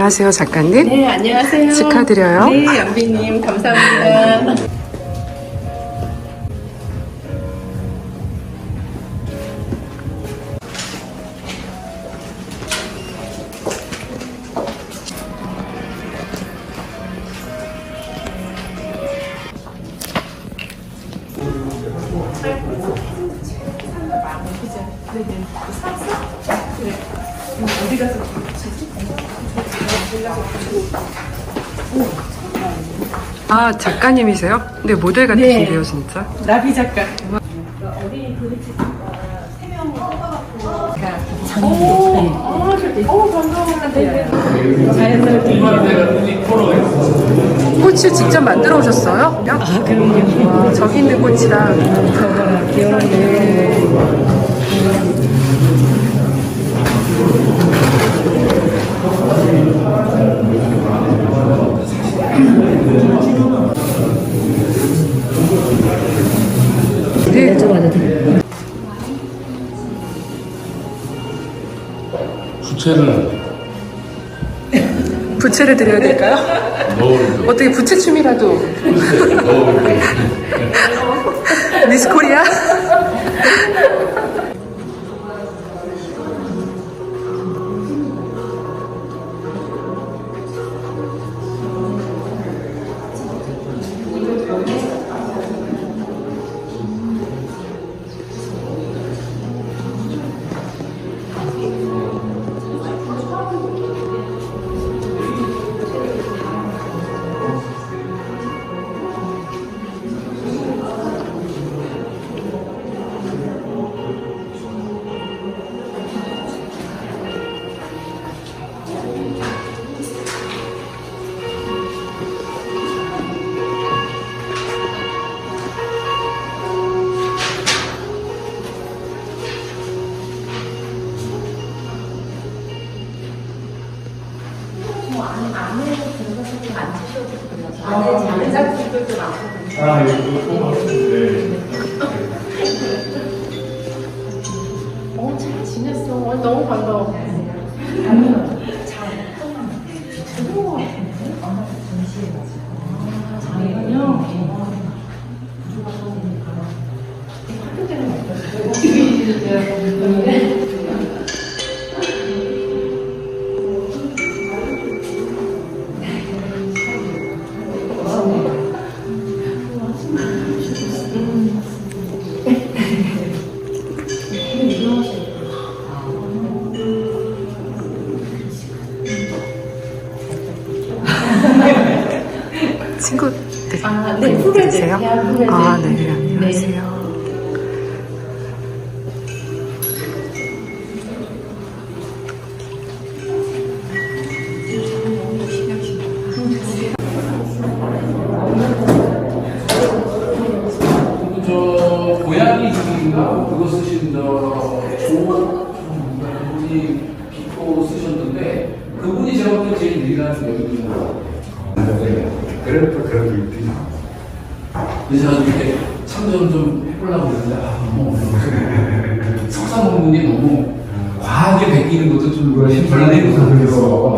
안녕하세요, 작가님. 네, 안녕하세요. 축하드려요. 네, 연비님, 감사합니다. 아, 작가님이세요? 네, 모델 같으신데요, 진짜. 나비 작가. 꽃을 직접 만들어 오셨어요? 아, 그럼요. 와, 저기 있는. 저거랑 귀여운데. 부채를 부채를 드려야 될까요? 넣을 어떻게 부채춤이라도. 넣을 미스 코리아? 아, 이거 또 네. 어, 잘 지냈어. 어, 너무 반가워. 친구들. 아, 네, 후배들. 계세요? 아, 네, 안녕하세요. 저도 이렇게 참전 좀 해보려고 그러는데 아 너무 어려워 석사 먹는 게 너무 과하게 베끼는 것도 좀 상태에서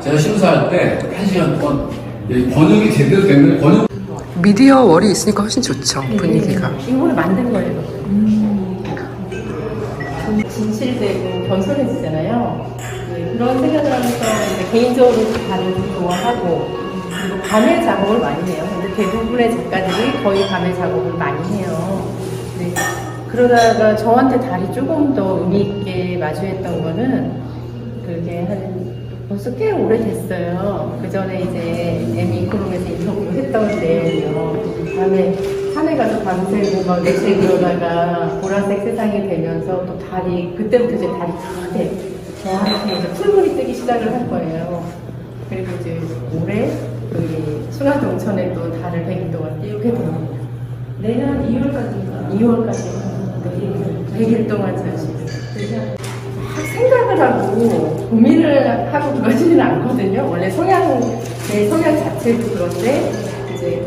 제가 심사할 때 한 시간 동안 이 번역이 제대로 되는 번역 미디어 월이 있으니까 훨씬 좋죠, 분위기가. 이거를 만든 거예요. 좀 진실되고 겸손해지잖아요. 네, 그런 생각을 하면서 이제 개인적으로 다른 좋아하고 밤에 작업을 많이 해요. 근데 대부분의 작가들이 거의 밤에 작업을 많이 해요. 네. 그러다가 저한테 달이 조금 더 의미 있게 마주했던 거는 그게 한 벌써 꽤 오래됐어요. 그 전에 이제 에미 코롱에서 인터뷰 했던 내용이요. 밤에 산에 가서 밤새고 막 내실 그러다가 보라색 세상이 되면서 또 달이 그때부터 이제 달이 크게 저한테 이제 풀물이 뜨기 시작을 할 거예요. 그리고 이제 올해 그 순화동천에 또 달을 100일 동안 띄우게 됩니다. 내년 2월까지인가? 2월까지 100일 동안 막 생각을 하고 고민을 하고 그러지는 않거든요. 원래 성향, 제 성향 자체도 그런데 이제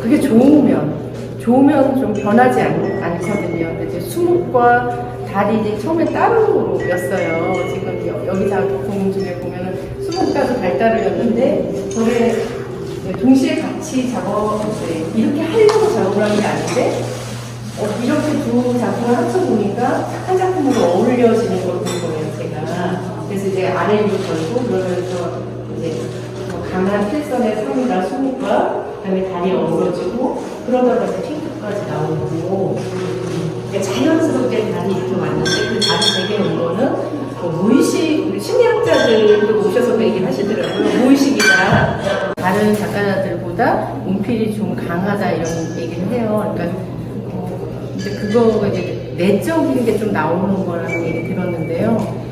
그게 좋으면, 좋으면 좀 변하지 않, 않거든요. 근데 이제 수목과 달이 이제 처음에 따로였어요. 지금 여- 여기 작품 중에 보면은 수목가도 달따로였는데 저게 네, 동시에 같이 작업 네, 이렇게 하려고 작업을 한 게 아닌데 어, 이렇게 두 작품을 합쳐 보니까 한 작품으로 어울려지는 걸 본 거예요, 제가. 그래서 이제 아래로 걸고 그러면서 이제 뭐 강한 필선의 섬이랑 수목과 그다음에 달이 어우러지고 그러다가 이제 핑크까지 나오고 그러니까 자연스럽게 달이 이렇게 왔는데 그 달이 되게 온 거는 뭐 무의식 우리 심리학자들도 오셔서 그 얘기 하시더라고요. 무의식이다. 다른 작가들보다 운필이 좀 강하다 이런 얘기를 해요. 그러니까 어, 이제 그거 이제 내적인 게 좀 나오는 거라는 얘기 들었는데요.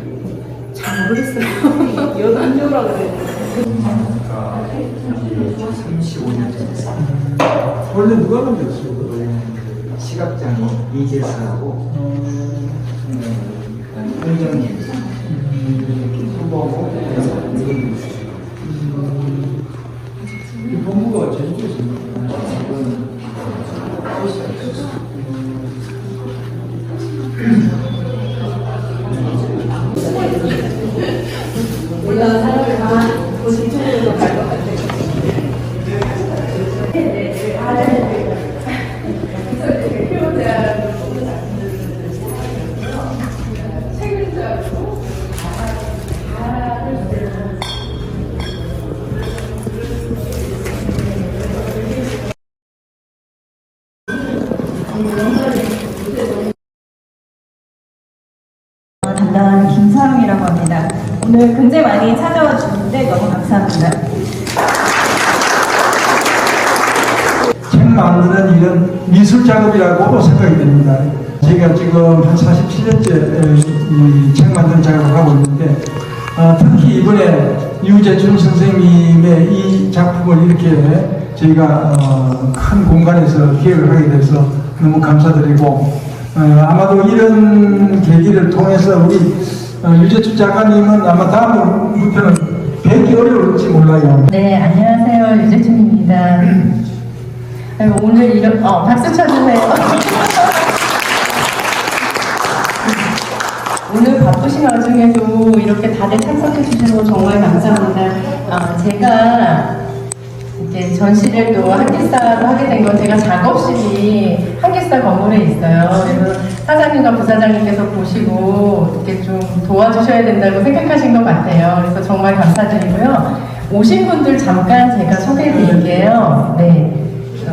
잘 모르겠어요. 연안조라고 그래요. 35년 전에 원래 누가 만들었어요? 시각장애 이재사하고 홍정님 후보고 normal. 많이 찾아와 주는데 너무 감사합니다. 책 만드는 일은 미술 작업이라고 생각이 됩니다. 제가 지금 한 47년째 이책 만드는 작업을 하고 있는데 어, 특히 이번에 유재춘 선생님의 이 작품을 이렇게 저희가 어, 큰 공간에서 기획을 하게 돼서 너무 감사드리고 어, 아마도 이런 계기를 통해서 우리 어, 유재춘 작가님은 아마 다음 무편은 뵙기 어려울지 몰라요. 네, 안녕하세요. 유재춘입니다. 아유, 오늘 이런, 어, 박수 쳐주세요. 오늘 바쁘신 와중에도 이렇게 다들 참석해 주셔서 정말 감사합니다. 아, 제가 이제 전시를 또 한길사로 하게 된 건 제가 작업실이 한길사 건물에 있어요. 그래서 사장님과 부사장님께서 보시고 이렇게 좀 도와주셔야 된다고 생각하신 것 같아요. 그래서 정말 감사드리고요. 오신 분들 잠깐 제가 소개해 드릴게요. 네. 어,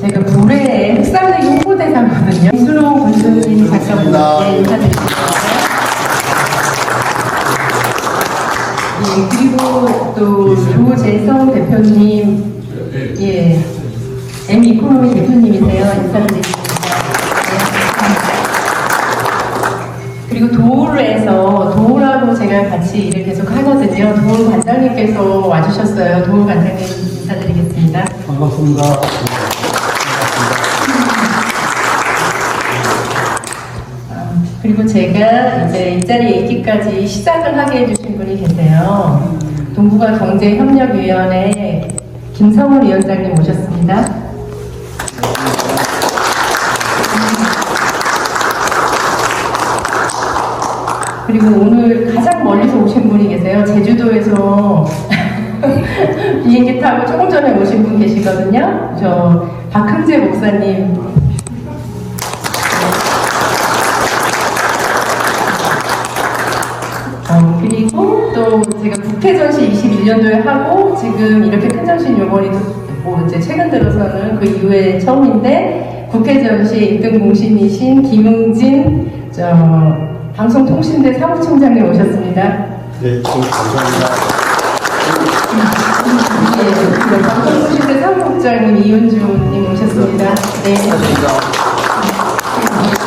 제가 불회의 흑산내기 홍보대사거든요. 이수롱 군수님 작가분께 인사드리겠습니다. 예, 그리고 또 조재성 대표님, 예, M 이코노미 대표님이세요. 인사드리겠습니다. 그리고 도울에서 도울하고 제가 같이 일을 계속 하거든요. 도울 관장님께서 와주셨어요. 도울 관장님 인사드리겠습니다. 반갑습니다. 그리고 제가 이제 이 자리에 있기까지 시작을 하게 해주신 분이 계세요. 동북아 경제협력위원회 김성훈 위원장님 모셨습니다. 그리고 오늘 가장 멀리서 오신 분이 계세요. 제주도에서 비행기 타고 조금 전에 오신 분 계시거든요. 저 박흥재 목사님 어, 그리고 또 제가 국회 전시 21년도에 하고 지금 이렇게 큰 전시 요번이 뭐 이제 최근 들어서는 그 이후에 처음인데 국회 전시 1등 공신이신 김웅진 저 방송통신대 사무총장님 오셨습니다. 네, 좀 감사합니다. 예, 네, 방송통신대 사무국장님 이윤주님 오셨습니다. 네.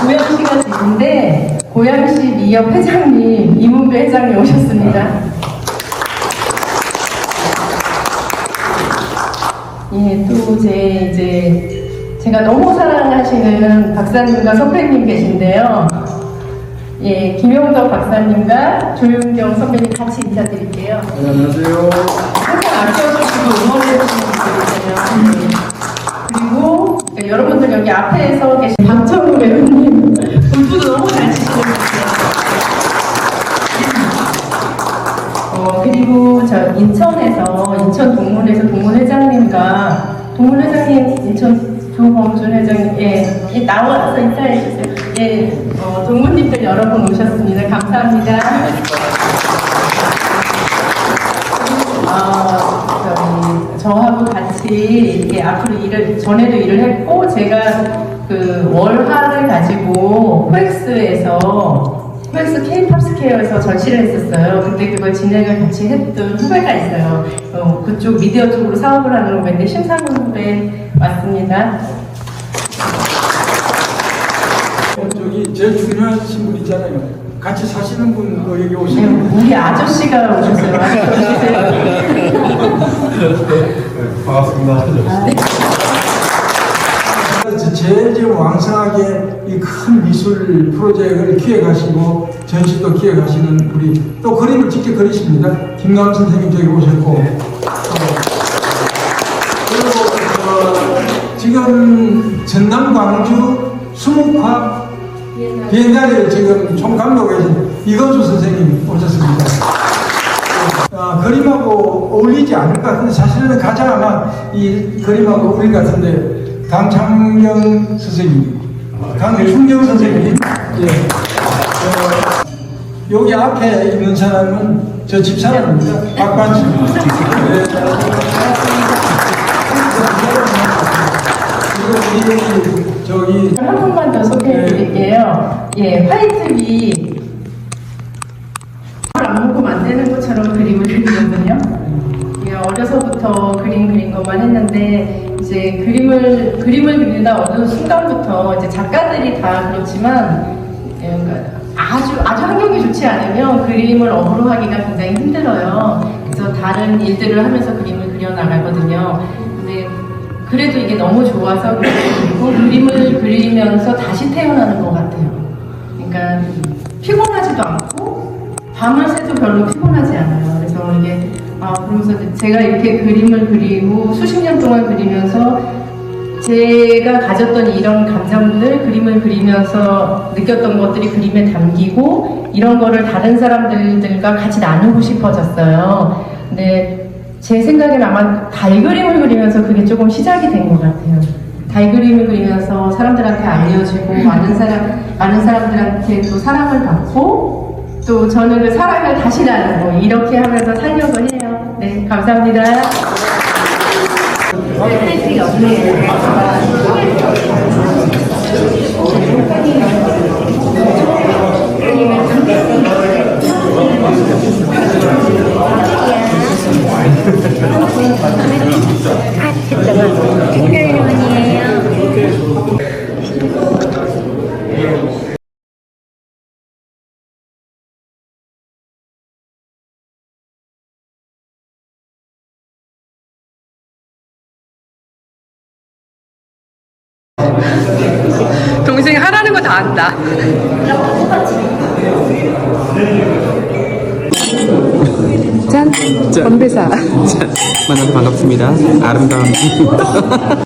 고양시가 집인데 고양시 미협 회장님 이문배 회장님 오셨습니다. 예, 또 제 이제 제가 너무 사랑하시는 박사님과 선배님 계신데요. 예, 김용덕 박사님과 조윤경 선배님 같이 인사드릴게요. 안녕하세요. 항상 아껴주시고 응원해주시는 분들이잖아요. 네. 그리고 여러분들 여기 앞에서 계신 박정우 배우님, 두부도 너무 잘 치시는 분이에요. 어, 그리고 저 인천에서 인천 동문에서 동문 회장님과 동문 회장님 인천 조범준 회장님 예, 예 나와서 인사해 주세요. 예, 어, 동문님들 여러 분 오셨습니다. 감사합니다. 아, 저기 저하고 같이 이렇게 앞으로 일을 전에도 일을 했고 제가 그 월화를 가지고 코엑스에서 코엑스 K-팝 스퀘어에서 전시를 했었어요. 그때 그걸 진행을 같이 했던 후배가 있어요. 어, 그쪽 미디어 쪽으로 사업을 하는 후배인데 심상훈 후배 맞습니다. 어, 저기 제일 중요하신 분 있잖아요. 같이 사시는 분 어, 여기 네, 오시는 우리 아저씨가 오셨어요. 아저씨. 반갑습니다. 그래서 제일 지금 왕성하게 이 큰 미술 프로젝트를 기획하시고 전시도 기획하시는 우리 또 그림을 직접 그리십니다. 김남 선생님 저기 오셨고 어, 그리고 어, 지금 전남 광주 수묵화 비엔날에 지금 총감독 계신 이건수 선생님 오셨습니다. 아, 그림하고 어울리지 않을 것 같은데 사실은 가장 아마 이 그림하고 어울릴 것 같은데 강창경 선생님, 강충경 선생님, 예. 어, 여기 앞에 있는 사람은 저 집사람입니다. 박관수. 예. 저기 한 분만 더 소개해 드릴게요. 예, 화이트비 안 먹고 만드는 것처럼 그림을 그리거든요. 예, 어려서부터 그림 그린 것만 했는데 이제 그림을 그림을 그리다 어느 순간부터 이제 작가들이 다 그렇지만 예, 그러니까 아주 아주 환경이 좋지 않으면 그림을 업으로 하기가 굉장히 힘들어요. 그래서 다른 일들을 하면서 그림을 그려 나가거든요. 그래도 이게 너무 좋아서 그리고 그림을 그리면서 다시 태어나는 것 같아요. 그러니까 피곤하지도 않고 밤을 새도 별로 피곤하지 않아요. 그래서 이게 아 그러면서 제가 이렇게 그림을 그리고 수십 년 동안 그리면서 제가 가졌던 이런 감정들, 그림을 그리면서 느꼈던 것들이 그림에 담기고 이런 거를 다른 사람들과 같이 나누고 싶어졌어요. 근데 제 생각엔 아마 달 그림을 그리면서 그게 조금 시작이 된 것 같아요. 달 그림을 그리면서 사람들한테 알려지고 많은 사람 많은 사람들한테 또 사랑을 받고 또 저는 그 사랑을 다시 나누고 이렇게 하면서 살려고 해요. 네, 감사합니다. 네, 팬티 없네요. 동생이 하라는 거다 한다. 짠. 건배사. 만나서 반갑습니다. 아름다운